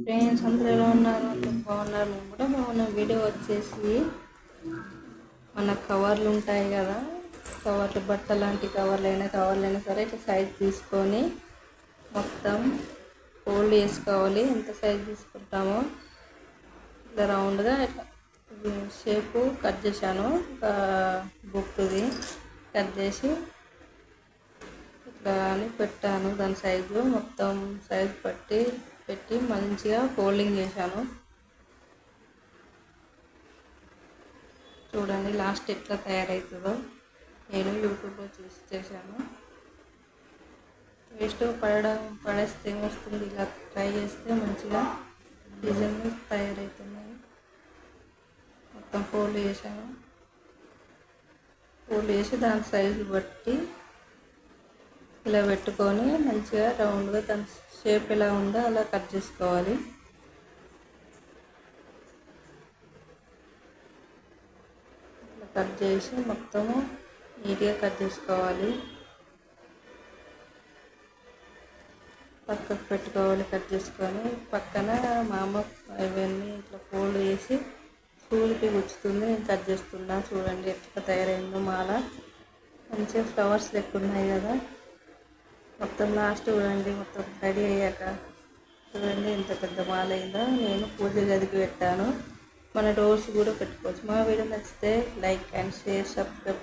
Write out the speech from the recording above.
Friends అందరూ ఎలా ఉన్నారు? అందరూ బాగున్నారు. మేము కూడా బాగున్నాం. వీడియో వచ్చేసి మన కవర్లు ఉంటాయి కదా. కవర్లు బట్ట లాంటి కవర్లు అయినా కవర్లు అయినా సరే ఇట్లా సైజ్ తీసుకొని మొత్తం ఫోల్డ్ చేసుకోవాలి. ఎంత సైజ్ తీసుకుంటామో ఇట్లా రౌండ్గా ఇట్లా షేపు కట్ చేశాను. ఒక బుక్ది కట్ చేసి ఇట్లా అని పెట్టాను. దాని సైజు మొత్తం సైజు పట్టి పెట్టి మంచిగా ఫోల్డింగ్ చేశాను. చూడండి లాస్ట్ ఎట్లా తయారవుతుందో నేను యూట్యూబ్లో చూసి చేశాను. వేస్ట్ పడడం పడేస్తే ఏమొస్తుంది? ఇలా ట్రై చేస్తే మంచిగా డిజైన్ తయారవుతున్నాయి మొత్తం ఫోల్డ్ చేశాను. ఫోల్డ్ చేసి దాని సైజు బట్టి ఇలా పెట్టుకొని మంచిగా రౌండ్గా దాని షేప్ ఎలా ఉందో అలా కట్ చేసుకోవాలి. కట్ చేసి మొత్తము నీట్గా కట్ చేసుకోవాలి. పక్కకు పెట్టుకోవాలి కట్ చేసుకొని. పక్కన మా అమ్మ ఇవన్నీ ఇట్లా ఫోల్డ్ చేసి స్కూల్కి గుచ్చుతుంది. నేను కట్ చేస్తున్నా. చూడండి ఎట్లా తయారైందో మాల. మంచిగా ఫ్లవర్స్ లెక్క ఉన్నాయి కదా. మొత్తం లాస్ట్ చూడండి మొత్తం రెడీ అయ్యాక చూడండి ఎంత పెద్ద మాల అయిందో. నేను పూజ గదికి పెట్టాను. మన డోర్స్ కూడా పెట్టుకోవచ్చు. మా వీడియో నచ్చితే లైక్ అండ్ షేర్ సబ్స్క్రైబ్